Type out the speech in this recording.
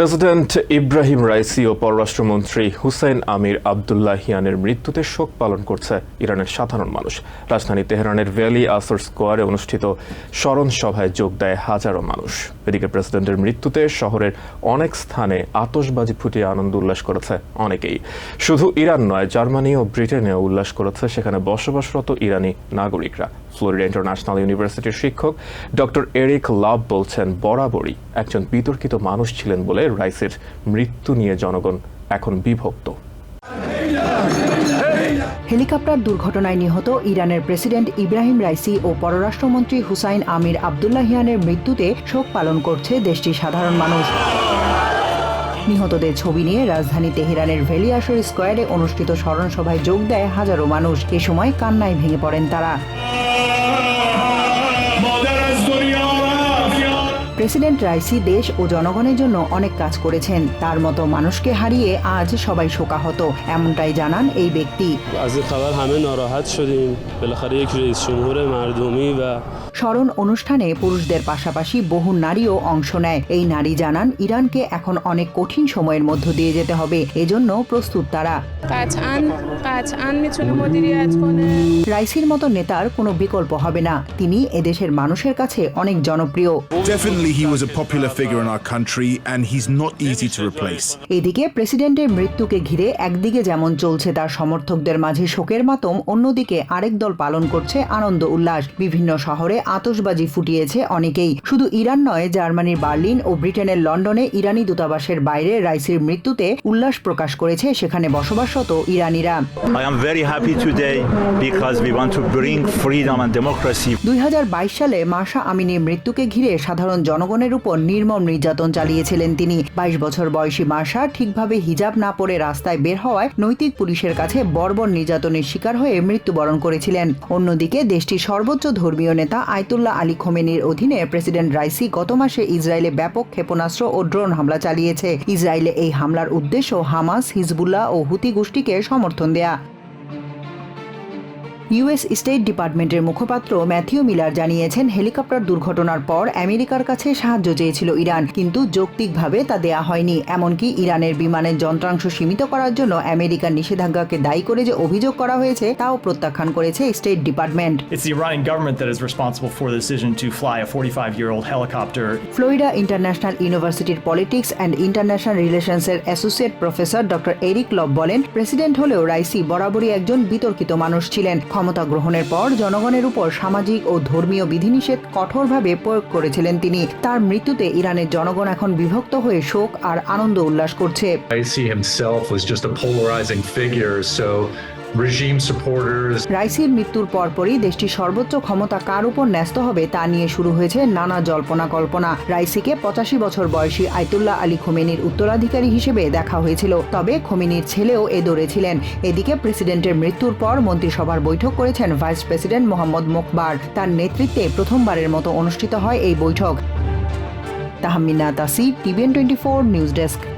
President Ebrahim Raisi ও পররাষ্ট্রমন্ত্রী হুসেইন আমির আবদুল্লাহিয়ানের মৃত্যুতে শোক পালন করছে ইরানের সাধারণ মানুষ। রাজধানী তেহরানের ভ্যালি আসর স্কোয়ারে অনুষ্ঠিত স্মরণ সভায় যোগ দেয় হাজারো মানুষ। এদিকে প্রেসিডেন্টের মৃত্যুতে শহরের অনেক স্থানে আতশবাজি ফুটিয়ে আনন্দ উল্লাস করেছে অনেকেই। শুধু ইরান নয়, জার্মানি ও ব্রিটেনেও উল্লাস করেছে সেখানে বসবাসরত ইরানি নাগরিকরা। ফ্লোরিডা ইন্টারন্যাশনাল ইউনিভার্সিটির শিক্ষক ডক্টর এরিক লাভ বলছেন, বরাবরই একজন বিতর্কিত মানুষ ছিলেন বলে রাইসের মৃত্যু নিয়ে জনগণ এখন বিভক্ত। হেলিকপ্টার দুর্ঘটনায় নিহত ইরানের প্রেসিডেন্ট ইব্রাহিম রাইসি ও পররাষ্ট্রমন্ত্রী হুসাইন আমির আবদুল্লাহিয়ানের মৃত্যুতে শোক পালন করছে দেশটির সাধারণ মানুষ। নিহতদের ছবি নিয়ে রাজধানী তেহরানের ভেলিয়াসর স্কোয়ারে অনুষ্ঠিত স্মরণ সভায় যোগ দেয় হাজারো মানুষ। এ সময় কান্নায় ভেঙে পড়েন তারা। প্রেসিডেন্ট রাইসি দেশ ও জনগণের জন্য অনেক কাজ করেছেন। তার মতো মানুষকে হারিয়ে আজ সবাই শোকাহত এমনটাই জানান এই ব্যক্তি। স্মরণ অনুষ্ঠানে পুরুষদের পাশাপাশি বহু নারীও অংশ নেয়। এই নারী জানান ইরানকে এখন অনেক কঠিন সময়ের মধ্য দিয়ে যেতে হবে এজন্য প্রস্তুত তারা। রাইসির মতো নেতার কোনো বিকল্প হবে না। তিনি এদেশের মানুষের কাছে অনেক জনপ্রিয়। He was a popular figure in our country, and he's not easy to replace. এদিকে প্রেসিডেন্টের মৃত্যুকে ঘিরে একদিকে যেমন চলছে তার সমর্থকদের মাঝে শোকের মাতম অন্যদিকে আরেক দল পালন করছে আনন্দ উল্লাস। বিভিন্ন শহরে আতশবাজি ফুটিয়েছে অনেকেই। শুধু ইরান নয় জার্মানির বার্লিন ও ব্রিটেনের লন্ডনে ইরানি দূতাবাসের বাইরে রাইসির মৃত্যুতে উল্লাস প্রকাশ করেছে সেখানে বসবাসরত ইরানিরা। I am very happy today because we want to bring freedom and democracy. দুই হাজার বাইশ সালে মার্শা আমিনের মৃত্যুকে ঘিরে সাধারণ জনগণের উপর নির্মম নির্যাতন চালিয়েছিলেন তিনি। বাইশ বছর বয়সী মার্শা ঠিকভাবে হিজাব না পরে রাস্তায় বের হওয়ায় নৈতিক পুলিশের কাছে বর্বর নির্যাতনের শিকার হয়ে মৃত্যুবরণ করেছিলেন। অন্যদিকে দেশটির সর্বোচ্চ ধর্মীয় নেতা আয়তুল্লাহ আলী খোমেনির অধীনে প্রেসিডেন্ট রাইসি গত মাসে ইসরায়েলে ব্যাপক ক্ষেপণাস্ত্র ও ড্রোন হামলা চালিয়েছে। ইসরায়েলে এই হামলার উদ্দেশ্য হামাস, হিজবুল্লাহ ও হুতি গোষ্ঠীকে সমর্থন দেয়া। ইউএস স্টেট ডিপার্টমেন্টের মুখপাত্র ম্যাথিউ মিলার জানিয়েছেন হেলিকপ্টার দুর্ঘটনার পর আমেরিকার কাছে সাহায্য চেয়েছিল ইরান কিন্তু যৌক্তিকভাবে তা দেয়া হয়নি। এমনকি ইরানের বিমানের যন্ত্রাংশ সীমিত করার জন্য আমেরিকার নিষেধাজ্ঞাকে দায়ী করে যে অভিযোগ করা হয়েছে তাও প্রত্যাখ্যান করেছে state department. It's the Iranian government that is responsible for the decision to fly a 45 year old helicopter. Florida international ইউনিভার্সিটির politics and international রিলেশনসের associate professor doctor Eric Lob বলেন প্রেসিডেন্ট হলেও রাইসি বরাবরই একজন বিতর্কিত মানুষ ছিলেন। ক্ষমতা গ্রহণের পর জনগণের উপর সামাজিক ও ধর্মীয় বিধিনিষেধ কঠোরভাবে প্রয়োগ করেছিলেন তিনি। তার মৃত্যুতে ইরানের জনগণ এখন বিভক্ত হয়ে শোক আর আনন্দ উল্লাস করছে। রাইসির মৃত্যুর পরপরই দেশটির সর্বোচ্চ ক্ষমতা কার উপর ন্যস্ত হবে তা নিয়ে শুরু হয়েছে নানা জল্পনা কল্পনা। রাইসিকে পঁচাশি বছর বয়সী আয়তুল্লাহ আলী খোমেনির উত্তরাধিকারী হিসেবে দেখা হয়েছিল। তবে খোমেনির ছেলেও এ দৌড়ে ছিলেন। এদিকে প্রেসিডেন্টের মৃত্যুর পর মন্ত্রিসভার বৈঠক করেছেন ভাইস প্রেসিডেন্ট মোহাম্মদ মোকবার। তার নেতৃত্বে প্রথমবারের মতো অনুষ্ঠিত হয় এই বৈঠক। Tahmina Tashi TVN twenty four news desk.